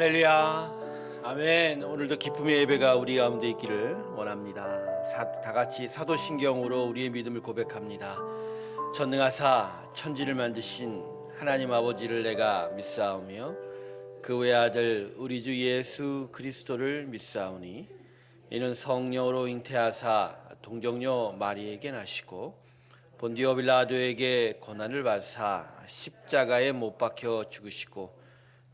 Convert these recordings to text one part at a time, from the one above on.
할렐루야. 아멘. 오늘도 기쁨의 예배가 우리 가운데 있기를 원합니다. 사- 다 같이 사도신경으로 우리의 믿음을 고백합니다. 전능하사 천지를 만드신 하나님 아버지를 내가 믿사오며 그 외 아들 우리 주 예수 그리스도를 믿사오니 이는 성령으로 잉태하사 동정녀 마리에게 나시고 본디오 빌라도에게 고난을 받사 십자가에 못 박혀 죽으시고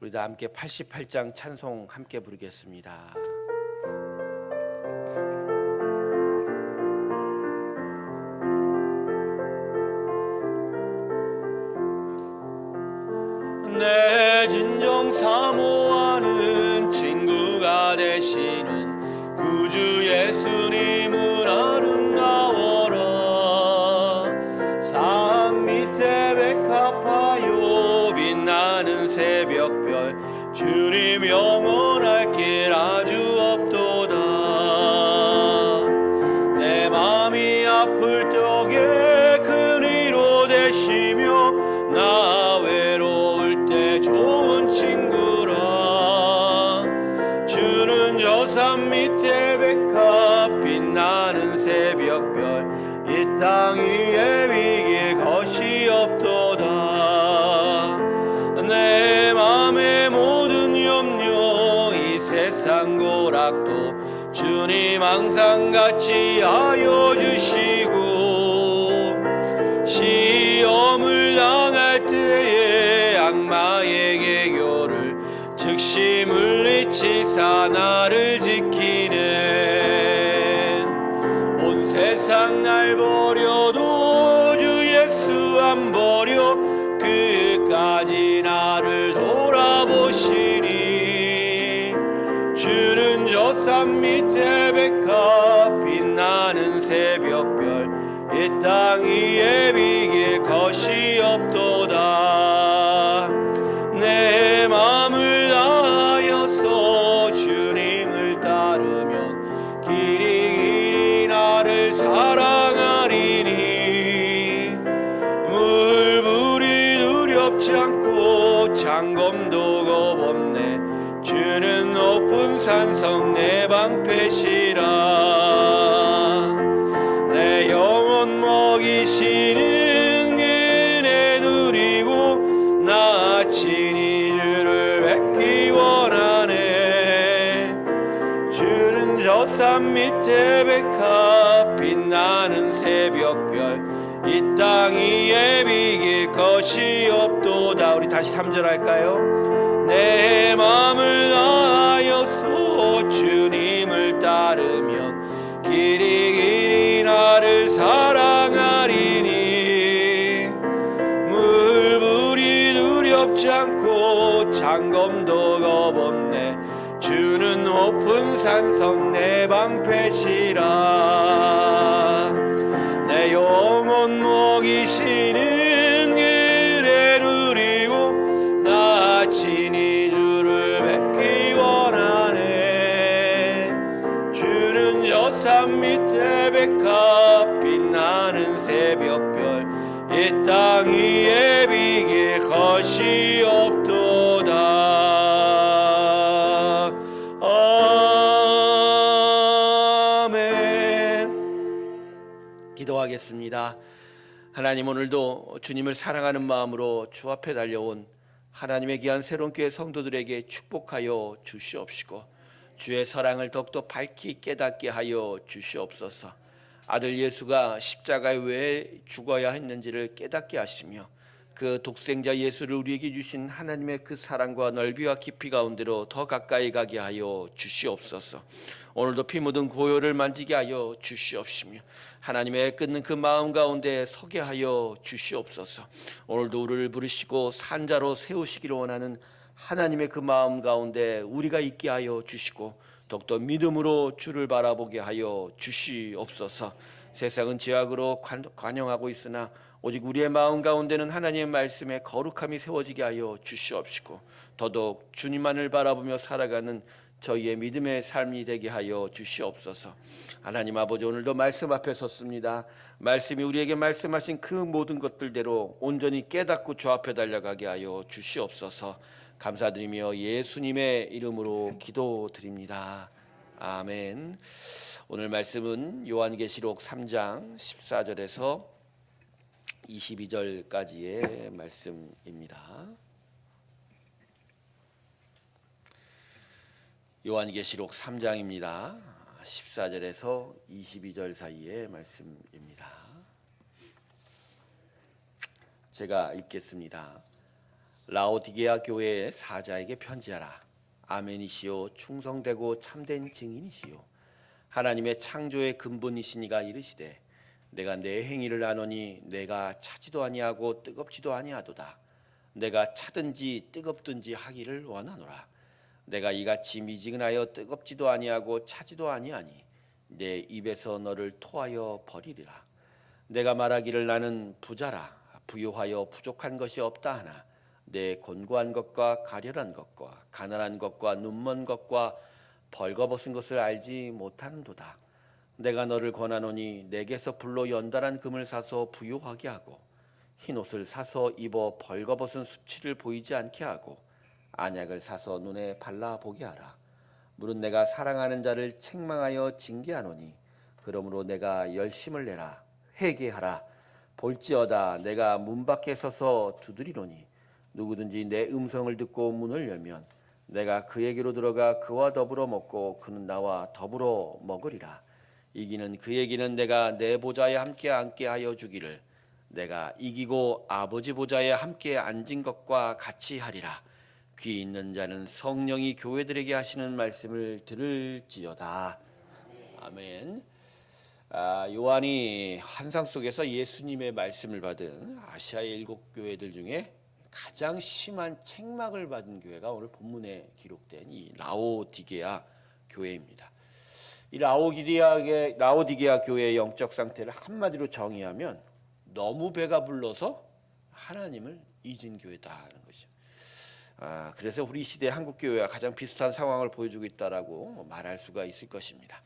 우리 다 함께 88장 찬송 함께 부르겠습니다. 내 진정 구주 예수님은 아름다워 주님 항상 같이 하여 주시고 시험을 당할 때에 악마의 개교를 즉시 물리치사 나를 지 땅 위에 비길 것이 없도다 우리 다시 3절 할까요? 내 맘을 기도하겠습니다 하나님 오늘도 주님을 사랑하는 마음으로 주 앞에 달려온 하나님의 귀한 새로운 교회 성도들에게 축복하여 주시옵시고 주의 사랑을 더욱더 밝히 깨닫게 하여 주시옵소서. 아들 예수가 십자가에 왜 죽어야 했는지를 깨닫게 하시며 그 독생자 예수를 우리에게 주신 하나님의 그 사랑과 넓이와 깊이 가운데로 더 가까이 가게 하여 주시옵소서. 오늘도 피 묻은 고요를 만지게 하여 주시옵시며 하나님의 끊는 그 마음 가운데 서게 하여 주시옵소서. 오늘도 우리를 부르시고 산자로 세우시기를 원하는 하나님의 그 마음 가운데 우리가 있게 하여 주시고 더욱더 믿음으로 주를 바라보게 하여 주시옵소서. 세상은 죄악으로 관- 관영하고 있으나 오직 우리의 마음 가운데는 하나님의 말씀에 거룩함이 세워지게 하여 주시옵시고 더더욱 주님만을 바라보며 살아가는 저희의 믿음의 삶이 되게 하여 주시옵소서. 하나님 아버지 오늘도 말씀 앞에 섰습니다. 말씀이 우리에게 말씀하신 그 모든 것들대로 온전히 깨닫고 주 앞에 달려가게 하여 주시옵소서. 감사드리며 예수님의 이름으로 기도드립니다. 아멘. 오늘 말씀은 요한계시록 3장 14절에서 22절까지의 말씀입니다. 요한계시록 3장입니다. 14절에서 22절 사이의 말씀입니다. 제가 읽겠습니다. 라오디게아 교회의 사자에게 편지하라. 아멘이시요 충성되고 참된 증인이시요 하나님의 창조의 근본이시니가 이르시되 내가 내 행위를 아노니 내가 차지도 아니하고 뜨겁지도 아니하도다. 내가 차든지 뜨겁든지 하기를 원하노라. 내가 이같이 미지근하여 뜨겁지도 아니하고 차지도 아니하니 내 입에서 너를 토하여 버리리라. 내가 말하기를 나는 부자라 부유하여 부족한 것이 없다 하나 내 곤고한 것과 가련한 것과 가난한 것과 눈먼 것과 벌거벗은 것을 알지 못하는도다. 내가 너를 권하노니 내게서 불로 연달한 금을 사서 부유하게 하고 흰 옷을 사서 입어 벌거벗은 수치를 보이지 않게 하고 안약을 사서 눈에 발라 보게 하라. 물은 내가 사랑하는 자를 책망하여 징계하노니 그러므로 내가 열심을 내라 회개하라. 볼지어다 내가 문 밖에 서서 두드리노니 누구든지 내 음성을 듣고 문을 열면 내가 그에게로 들어가 그와 더불어 먹고 그는 나와 더불어 먹으리라. 이기는 그에게는 내가 내 보좌에 함께 앉게 하여 주기를 내가 이기고 아버지 보좌에 함께 앉은 것과 같이 하리라 귀 있는 자는 성령이 교회들에게 하시는 말씀을 들을지어다 아멘. 아, 요한이 환상 속에서 예수님의 말씀을 받은 아시아의 일곱 교회들 중에 가장 심한 책망을 받은 교회가 오늘 본문에 기록된 이 라오디게아 교회입니다. 이 라오디게아 라오디게아 교회의 영적 상태를 한마디로 정의하면 너무 배가 불러서 하나님을 잊은 교회다는 것이죠. 아, 그래서 우리 시대 한국 교회와 가장 비슷한 상황을 보여주고 있다라고 말할 수가 있을 것입니다.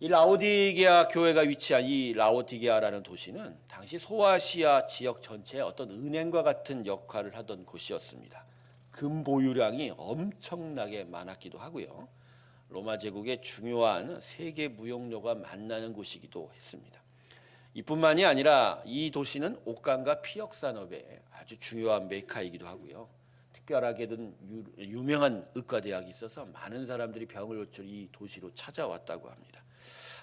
이 라오디게아 교회가 위치한 이 라오디게아라는 도시는 당시 소아시아 지역 전체의 어떤 은행과 같은 역할을 하던 곳이었습니다. 금 보유량이 엄청나게 많았기도 하고요. 로마 제국의 중요한 세계 무역로가 만나는 곳이기도 했습니다. 이뿐만이 아니라 이 도시는 옷감과 피혁 산업의 아주 중요한 메카이기도 하고요. 특별하게든 유, 유명한 의과대학이 있어서 많은 사람들이 병을 고쳐 이 도시로 찾아왔다고 합니다.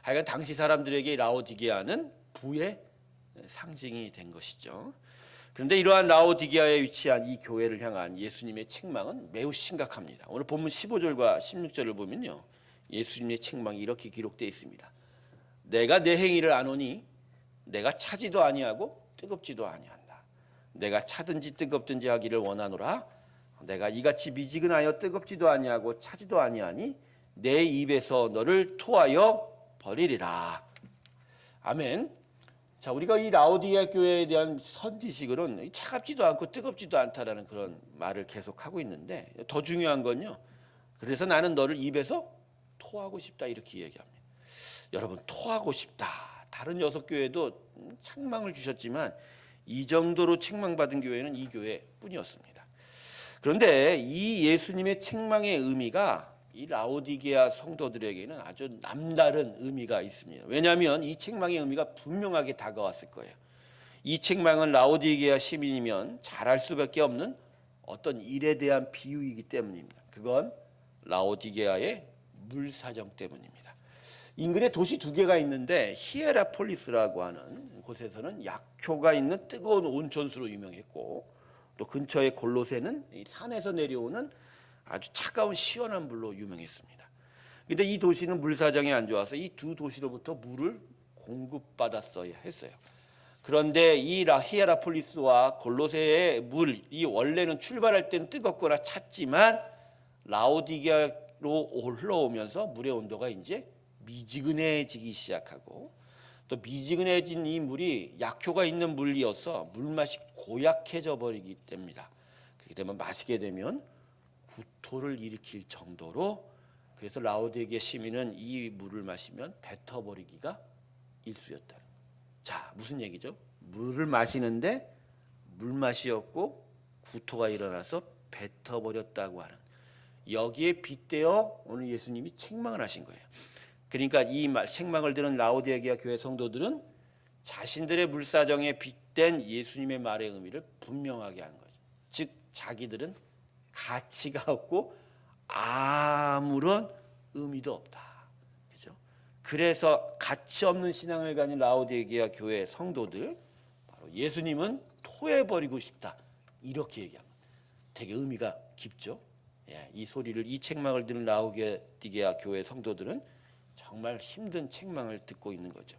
하여간 당시 사람들에게 라오디게아는 부의 상징이 된 것이죠. 그런데 이러한 라오디게아에 위치한 이 교회를 향한 예수님의 책망은 매우 심각합니다. 오늘 본문 15절과 16절을 보면요. 예수님의 책망이 이렇게 기록되어 있습니다. 내가 내 행위를 아노니 내가 차지도 아니하고 뜨겁지도 아니한다. 내가 차든지 뜨겁든지 하기를 원하노라. 내가 이같이 미지근하여 뜨겁지도 아니하고 차지도 아니하니 내 입에서 너를 토하여 버리리라. 아멘. 자, 우리가 이 라오디아 교회에 대한 선지식으로는 차갑지도 않고 뜨겁지도 않다라는 그런 말을 계속 하고 있는데 더 중요한 건요. 그래서 나는 너를 입에서 토하고 싶다 이렇게 얘기합니다. 여러분 토하고 싶다. 다른 여섯 교회도 책망을 주셨지만 이 정도로 책망받은 교회는 이 교회뿐이었습니다. 그런데 이 예수님의 책망의 의미가 이 라오디게아 성도들에게는 아주 남다른 의미가 있습니다. 왜냐하면 이 책망의 의미가 분명하게 다가왔을 거예요. 이 책망은 라오디게아 시민이면 잘할 수밖에 없는 어떤 일에 대한 비유이기 때문입니다. 그건 라오디게아의 물 사정 때문입니다. 인근에 도시 두 개가 있는데 히에라폴리스라고 하는 곳에서는 약효가 있는 뜨거운 온천수로 유명했고 또 근처의 골로새는 산에서 내려오는 아주 차가운 시원한 물로 유명했습니다. 근데 이 도시는 물 사정이 안 좋아서 이 두 도시로부터 물을 공급받았어야 했어요. 그런데 이 라- 히에라폴리스와 골로새의 물 이 원래는 출발할 때는 뜨겁거나 찼지만 라오디게로 올라오면서 물의 온도가 이제 미지근해지기 시작하고 또 미지근해진 이 물이 약효가 있는 물이어서 물맛이 고약해져 버리기 때문이다. 그렇게 되면 마시게 되면 구토를 일으킬 정도로 그래서 라오디게 시민은 이 물을 마시면 뱉어버리기가 일쑤였다. 자 무슨 얘기죠? 물을 마시는데 물맛이었고 구토가 일어나서 뱉어버렸다고 하는 여기에 빗대어 오늘 예수님이 책망을 하신 거예요. 그러니까 이 말- 책망을 들은 라오디게아 교회 성도들은 자신들의 물사정에 빗 댄 예수님의 말의 의미를 분명하게 한 거죠. 즉 자기들은 가치가 없고 아무런 의미도 없다. 그죠? 그래서 가치 없는 신앙을 가진 라오디게아 교회 성도들 바로 예수님은 토해 버리고 싶다. 이렇게 얘기합니다. 되게 의미가 깊죠. 예, 이 소리를 이 책망을 들은 라오디게아 교회 성도들은 정말 힘든 책망을 듣고 있는 거죠.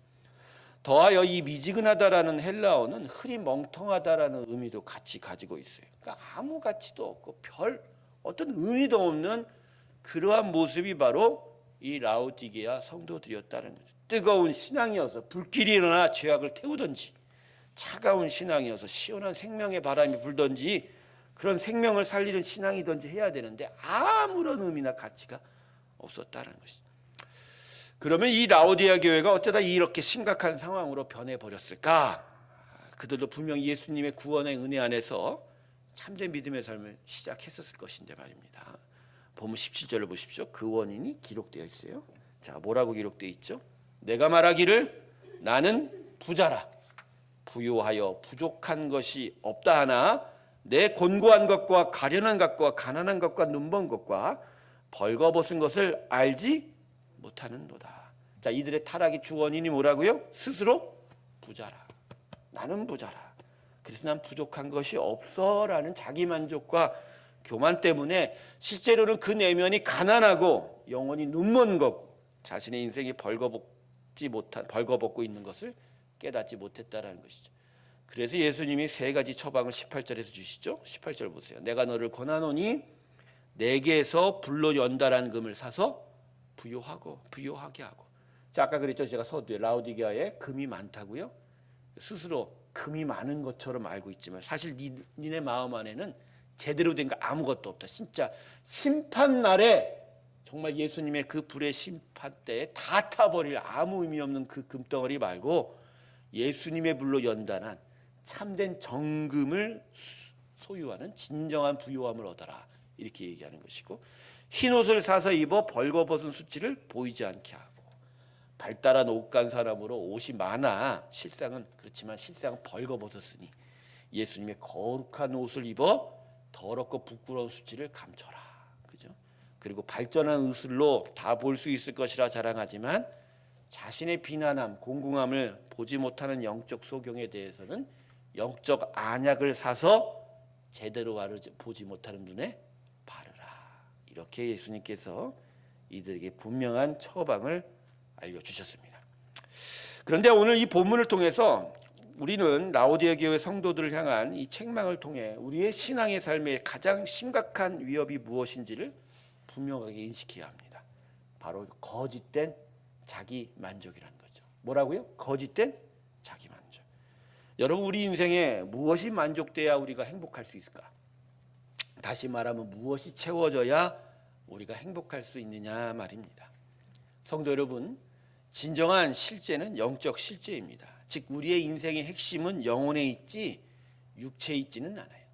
더하여 이 미지근하다라는 헬라어는 흐리 멍텅하다라는 의미도 같이 가지고 있어요. 그러니까 아무 가치도 없고 별 어떤 의미도 없는 그러한 모습이 바로 이 라오디게아 성도들이었다는 거죠. 뜨거운 신앙이어서 불길이 일어나 죄악을 태우든지 차가운 신앙이어서 시원한 생명의 바람이 불든지 그런 생명을 살리는 신앙이든지 해야 되는데 아무런 의미나 가치가 없었다는 것이죠. 그러면 이 라오디아 교회가 어쩌다 이렇게 심각한 상황으로 변해 버렸을까? 그들도 분명 예수님의 구원의 은혜 안에서 참된 믿음의 삶을 시작했었을 것인데 말입니다. 보면 17절을 보십시오. 그 원인이 기록되어 있어요. 자, 뭐라고 기록되어 있죠? 내가 말하기를 나는 부자라. 부유하여 부족한 것이 없다 하나 내 곤고한 것과 가련한 것과 가난한 것과 눈먼 것과 벌거벗은 것을 알지 못하는도다. 자, 이들의 타락의 주원인이 뭐라고요? 스스로 부자라. 나는 부자라. 그래서 난 부족한 것이 없어라는 자기 만족과 교만 때문에 실제로는 그 내면이 가난하고 영혼이 눈먼 거고 자신의 인생이 벌거벗지 못한 벌거벗고 있는 것을 깨닫지 못했다라는 것이죠. 그래서 예수님이 세 가지 처방을 18절에서 주시죠. 18절 보세요. 내가 너를 권하노니 내게서 불로 연달한 금을 사서 부요하고 부요하게 하고. 자 아까 그랬죠. 제가 서두에 라우디게아에 금이 많다고요. 스스로 금이 많은 것처럼 알고 있지만 사실 니, 니네 마음 안에는 제대로 된 거 아무것도 없다. 진짜 심판 날에 정말 예수님의 그 불의 심판 때에 다 타버릴 아무 의미 없는 그 금덩어리 말고 예수님의 불로 연단한 참된 정금을 소유하는 진정한 부요함을 얻어라 이렇게 얘기하는 것이고 흰 옷을 사서 입어 벌거벗은 수치를 보이지 않게 하고 발달한 옷간 사람으로 옷이 많아 실상은 그렇지만 실상은 벌거벗었으니 예수님의 거룩한 옷을 입어 더럽고 부끄러운 수치를 감춰라 그죠 그리고 발전한 의술로 다 볼 수 있을 것이라 자랑하지만 자신의 비난함, 공공함을 보지 못하는 영적 소경에 대해서는 영적 안약을 사서 제대로 보지 못하는 눈에. 이렇게 예수님께서 이들에게 분명한 처방을 알려주셨습니다. 그런데 오늘 이 본문을 통해서 우리는 라오디아 교회 성도들을 향한 이 책망을 통해 우리의 신앙의 삶에 가장 심각한 위협이 무엇인지를 분명하게 인식해야 합니다. 바로 거짓된 자기 만족이라는 거죠. 뭐라고요? 거짓된 자기 만족. 여러분 우리 인생에 무엇이 만족돼야 우리가 행복할 수 있을까? 다시 말하면 무엇이 채워져야 우리가 행복할 수 있느냐 말입니다. 성도 여러분, 진정한 실제는 영적 실제입니다. 즉 우리의 인생의 핵심은 영혼에 있지 육체에 있지는 않아요.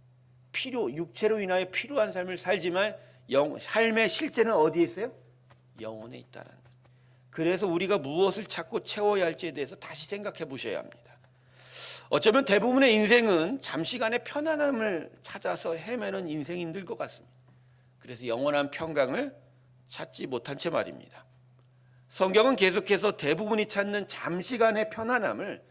필요 육체로 인하여 필요한 삶을 살지만 영, 삶의 실제는 어디에 있어요? 영혼에 있다는 것. 그래서 우리가 무엇을 찾고 채워야 할지에 대해서 다시 생각해 보셔야 합니다. 어쩌면 대부분의 인생은 잠시간의 편안함을 찾아서 헤매는 인생인 것 같습니다. 그래서 영원한 평강을 찾지 못한 채 말입니다. 성경은 계속해서 대부분이 찾는 잠시간의 편안함을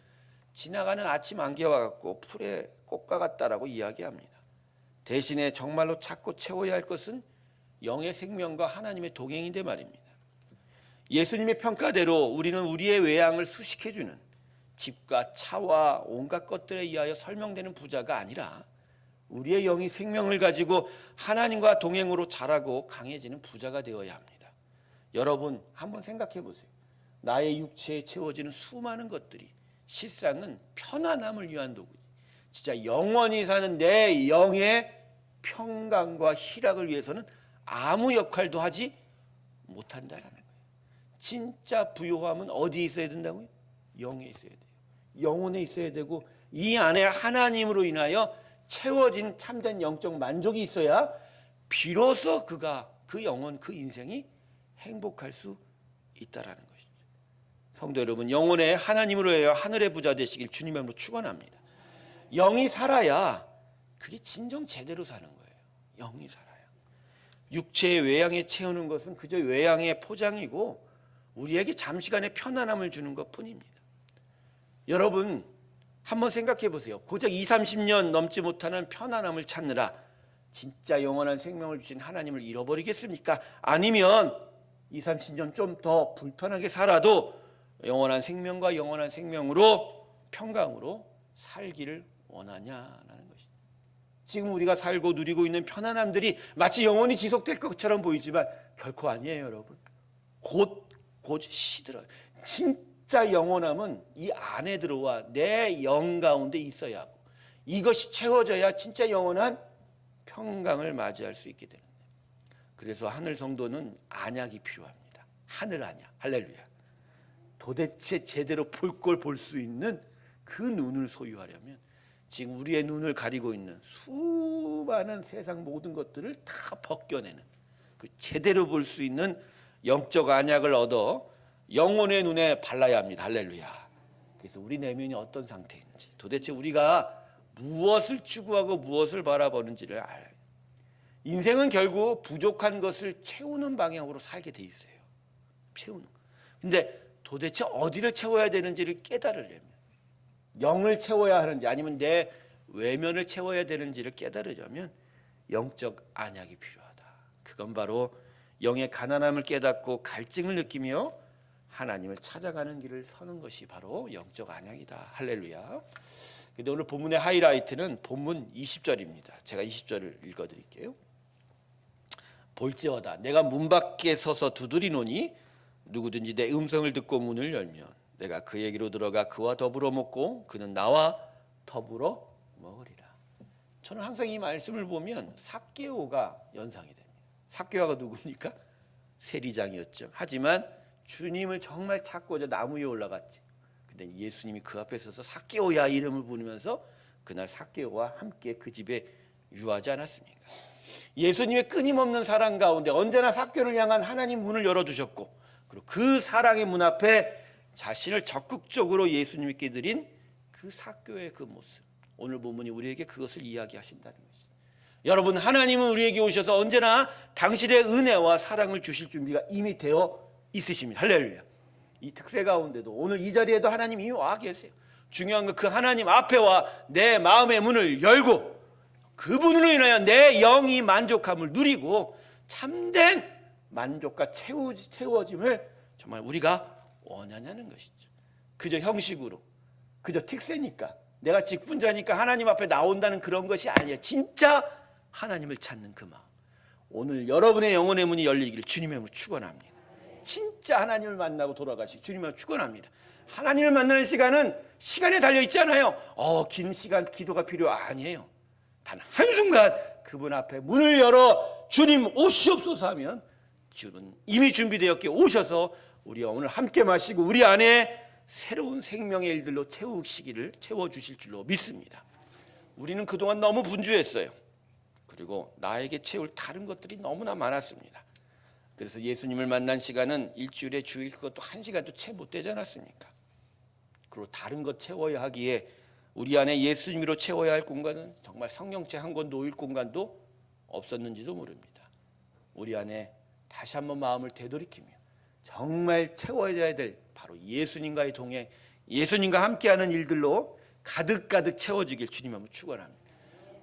지나가는 아침 안개와 같고 풀의 꽃과 같다라고 이야기합니다. 대신에 정말로 찾고 채워야 할 것은 영의 생명과 하나님의 동행인데 말입니다. 예수님의 평가대로 우리는 우리의 외양을 수식해주는 집과 차와 온갖 것들에 의하여 설명되는 부자가 아니라 우리의 영이 생명을 가지고 하나님과 동행으로 자라고 강해지는 부자가 되어야 합니다. 여러분 한번 생각해 보세요. 나의 육체에 채워지는 수많은 것들이 실상은 편안함을 위한 도구지. 진짜 영원히 사는 내 영의 평강과 희락을 위해서는 아무 역할도 하지 못한다라는 거예요. 진짜 부요함은 어디에 있어야 된다고요? 영에 있어야 돼요. 영혼에 있어야 되고 이 안에 하나님으로 인하여 채워진 참된 영적 만족이 있어야 비로소 그가 그 영혼 그 인생이 행복할 수 있다라는 것이죠. 성도 여러분, 영혼의 하나님으로 해야 하늘의 부자 되시길 주님의 이름으로 축원합니다. 영이 살아야 그게 진정 제대로 사는 거예요. 영이 살아야. 육체의 외양에 채우는 것은 그저 외양의 포장이고 우리에게 잠시간의 편안함을 주는 것 뿐입니다. 여러분 한번 생각해 보세요. 고작 2, 30년 넘지 못하는 편안함을 찾느라 진짜 영원한 생명을 주신 하나님을 잃어버리겠습니까? 아니면 2, 30년 좀 더 불편하게 살아도 영원한 생명과 영원한 생명으로 평강으로 살기를 원하냐라는 것이죠. 지금 우리가 살고 누리고 있는 편안함들이 마치 영원히 지속될 것처럼 보이지만 결코 아니에요, 여러분. 곧, 곧 시들어요. 진 짜 영원함은 이 안에 들어와 내 영 가운데 있어야 하고 이것이 채워져야 진짜 영원한 평강을 맞이할 수 있게 되는데 그래서 하늘 성도는 안약이 필요합니다. 하늘 안약. 할렐루야. 도대체 제대로 볼 걸 볼 수 있는 그 눈을 소유하려면 지금 우리의 눈을 가리고 있는 수많은 세상 모든 것들을 다 벗겨내는 그 제대로 볼 수 있는 영적 안약을 얻어 영혼의 눈에 발라야 합니다. 할렐루야. 그래서 우리 내면이 어떤 상태인지 도대체 우리가 무엇을 추구하고 무엇을 바라보는지를 알. 인생은 결국 부족한 것을 채우는 방향으로 살게 돼 있어요. 채우는. 근데 도대체 어디를 채워야 되는지를 깨달으려면 영을 채워야 하는지 아니면 내 외면을 채워야 되는지를 깨달으려면 영적 안약이 필요하다. 그건 바로 영의 가난함을 깨닫고 갈증을 느끼며 하나님을 찾아가는 길을 서는 것이 바로 영적 안약이다. 할렐루야. 근데 오늘 본문의 하이라이트는 본문 20절입니다. 제가 20절을 읽어 드릴게요. 볼지어다 내가 문 밖에 서서 두드리노니 누구든지 내 음성을 듣고 문을 열면 내가 그에게로 들어가 그와 더불어 먹고 그는 나와 더불어 먹으리라. 저는 항상 이 말씀을 보면 삭개오가 연상이 됩니다. 삭개오가 누굽니까? 세리장이었죠. 하지만 주님을 정말 찾고자 나무 위에 올라갔지. 근데 예수님이 그 앞에 서서 삭개오야 이름을 부르면서 그날 삭개오와 함께 그 집에 유하지 않았습니까? 예수님의 끊임없는 사랑 가운데 언제나 삭개를 향한 하나님 문을 열어 주셨고 그리고 그 사랑의 문 앞에 자신을 적극적으로 예수님께 드린 그 삭교의 그 모습 오늘 본문이 우리에게 그것을 이야기하신다는 것이 여러분 하나님은 우리에게 오셔서 언제나 당신의 은혜와 사랑을 주실 준비가 이미 되어 있으십니다 할렐루야 이 특세 가운데도 오늘 이 자리에도 하나님 이미 와 계세요 중요한 건 그 하나님 앞에 와 내 마음의 문을 열고 그분으로 인하여 내 영이 만족함을 누리고 참된 만족과 채우, 채워짐을 정말 우리가 원하냐는 것이죠. 그저 형식으로, 그저 특세니까, 내가 직분자니까 하나님 앞에 나온다는 그런 것이 아니에요. 진짜 하나님을 찾는 그 마음. 오늘 여러분의 영혼의 문이 열리기를 주님의 이름으로 축원합니다. 진짜 하나님을 만나고 돌아가시 주님을 축원합니다. 하나님을 만나는 시간은 시간에 달려 있잖아요. 어, 긴 시간 기도가 필요 아니에요. 단 한순간 그분 앞에 문을 열어 주님 오시옵소서 하면 주는 이미 준비되었기에 오셔서 우리 오늘 함께 마시고 우리 안에 새로운 생명의 일들로 채우시기를 채워주실 줄로 믿습니다. 우리는 그동안 너무 분주했어요. 그리고 나에게 채울 다른 것들이 너무나 많았습니다. 그래서 예수님을 만난 시간은 일주일에 주일 그것도 한 시간도 채 못 되지 않았습니까? 그리고 다른 것 채워야 하기에 우리 안에 예수님으로 채워야 할 공간은 정말 성령체 한 권 놓일 공간도 없었는지도 모릅니다. 우리 안에 다시 한번 마음을 되돌이키며 정말 채워져야 될 바로 예수님과의 동행, 예수님과 함께하는 일들로 가득가득 채워지길 주님 한번 축원합니다.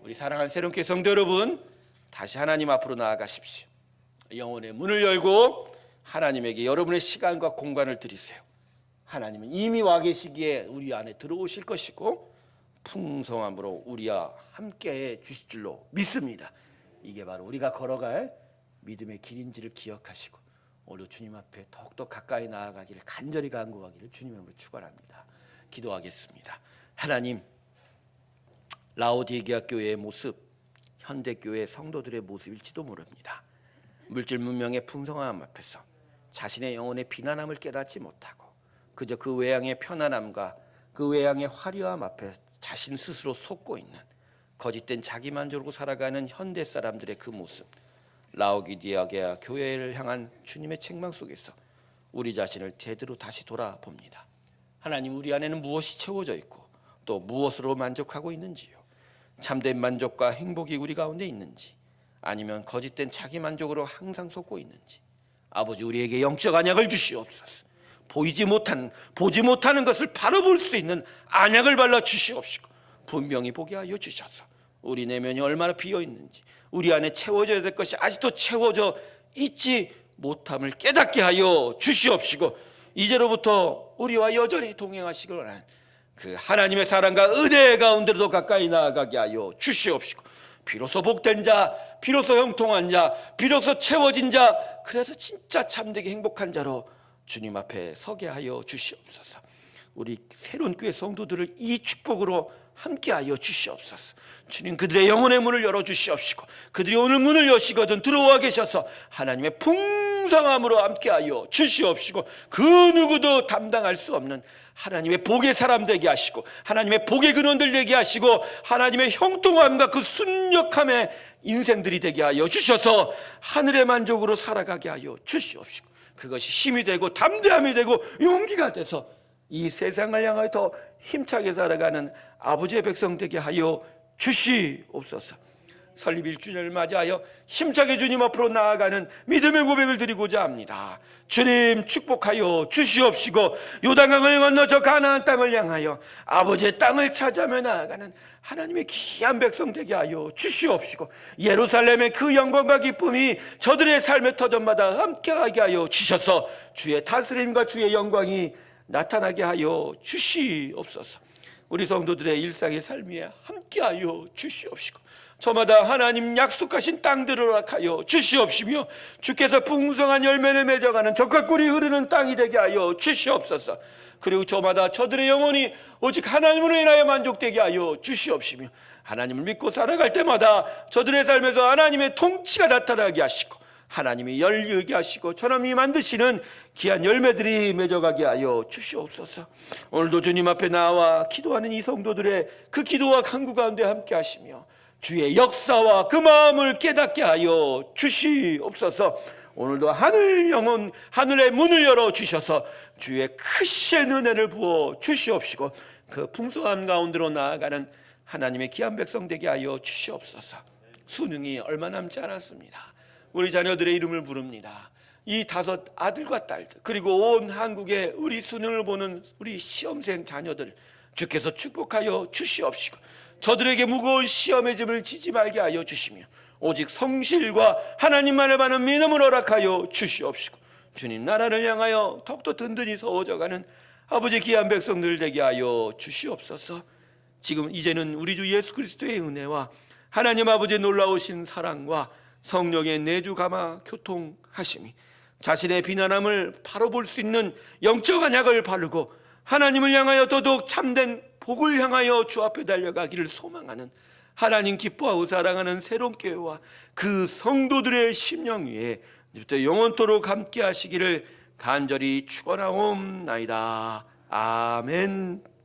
우리 사랑하는 새롭게 성도 여러분, 다시 하나님 앞으로 나아가십시오. 영혼의 문을 열고 하나님에게 여러분의 시간과 공간을 드리세요. 하나님은 이미 와 계시기에 우리 안에 들어오실 것이고 풍성함으로 우리와 함께해 주실 줄로 믿습니다. 이게 바로 우리가 걸어갈 믿음의 길인지를 기억하시고 오늘 주님 앞에 더욱더 가까이 나아가기를 간절히 간구하기를 주님으로 축원합니다. 기도하겠습니다. 하나님 라오디게아 교회의 모습 현대 교회 성도들의 모습일지도 모릅니다. 물질 문명의 풍성함 앞에서 자신의 영혼의 비난함을 깨닫지 못하고 그저 그 외양의 편안함과 그 외양의 화려함 앞에 자신 스스로 속고 있는 거짓된 자기 만족으로 살아가는 현대 사람들의 그 모습 라오디게아 교회를 향한 주님의 책망 속에서 우리 자신을 제대로 다시 돌아봅니다. 하나님 우리 안에는 무엇이 채워져 있고 또 무엇으로 만족하고 있는지요. 참된 만족과 행복이 우리 가운데 있는지 아니면 거짓된 자기 만족으로 항상 속고 있는지 아버지 우리에게 영적 안약을 주시옵소서. 보이지 못한 보지 못하는 것을 바로 볼 수 있는 안약을 발라 주시옵시고 분명히 보게 하여 주셔서 우리 내면이 얼마나 비어 있는지 우리 안에 채워져야 될 것이 아직도 채워져 있지 못함을 깨닫게 하여 주시옵시고 이제로부터 우리와 여전히 동행하시길 원하는 그 하나님의 사랑과 은혜 가운데로도 가까이 나아가게 하여 주시옵시고 비로소 복된 자, 비로소 형통한 자, 비로소 채워진 자, 그래서 진짜 참되게 행복한 자로 주님 앞에 서게 하여 주시옵소서. 우리 새로운 교회 성도들을 이 축복으로 함께하여 주시옵소서. 주님 그들의 영혼의 문을 열어 주시옵시고 그들이 오늘 문을 여시거든 들어와 계셔서 하나님의 풍성함으로 함께하여 주시옵시고 그 누구도 담당할 수 없는 하나님의 복의 사람 되게 하시고 하나님의 복의 근원들 되게 하시고 하나님의 형통함과 그 순력함의 인생들이 되게 하여 주셔서 하늘의 만족으로 살아가게 하여 주시옵시고 그것이 힘이 되고 담대함이 되고 용기가 돼서 이 세상을 향하여 더 힘차게 살아가는 아버지의 백성 되게 하여 주시옵소서. 설립 1주년을 맞이하여 힘차게 주님 앞으로 나아가는 믿음의 고백을 드리고자 합니다. 주님 축복하여 주시옵시고 요단강을 건너 저 가나안 땅을 향하여 아버지의 땅을 찾아며 나아가는 하나님의 귀한 백성 되게 하여 주시옵시고 예루살렘의 그 영광과 기쁨이 저들의 삶의 터전마다 함께하게 하여 주셔서 주의 다스림과 주의 영광이 나타나게 하여 주시옵소서. 우리 성도들의 일상의 삶 위에 함께하여 주시옵시고 저마다 하나님 약속하신 땅들을 허락하여 주시옵시며 주께서 풍성한 열매를 맺어가는 적과 꿀이 흐르는 땅이 되게 하여 주시옵소서 그리고 저마다 저들의 영혼이 오직 하나님으로 인하여 만족되게 하여 주시옵시며 하나님을 믿고 살아갈 때마다 저들의 삶에서 하나님의 통치가 나타나게 하시고 하나님이 열리게 하시고 저놈이 만드시는 귀한 열매들이 맺어가게 하여 주시옵소서. 오늘도 주님 앞에 나와 기도하는 이 성도들의 그 기도와 간구 가운데 함께 하시며 주의 역사와 그 마음을 깨닫게 하여 주시옵소서. 오늘도 하늘 영혼 하늘의 문을 열어 주셔서 주의 크신 은혜를 부어 주시옵시고 그 풍성함 가운데로 나아가는 하나님의 귀한 백성 되게 하여 주시옵소서. 수능이 얼마 남지 않았습니다. 우리 자녀들의 이름을 부릅니다. 이 다섯 아들과 딸들 그리고 온 한국의 우리 수능을 보는 우리 시험생 자녀들 주께서 축복하여 주시옵시고 저들에게 무거운 시험의 짐을 지지 말게 하여 주시며 오직 성실과 하나님만을 받는 믿음을 허락하여 주시옵시고 주님 나라를 향하여 더욱더 든든히 서워져가는 아버지 귀한 백성들 되게 하여 주시옵소서. 지금 이제는 우리 주 예수 그리스도의 은혜와 하나님 아버지의 놀라우신 사랑과 성령의 내주 감화 교통하심이 자신의 비난함을 바로 볼 수 있는 영적 안약을 바르고 하나님을 향하여 더더욱 참된 복을 향하여 주 앞에 달려가기를 소망하는 하나님 기뻐하고 사랑하는 새로운 교회와 그 성도들의 심령 위에 이제부터 영원토록 함께 하시기를 간절히 축원하옵나이다. 아멘.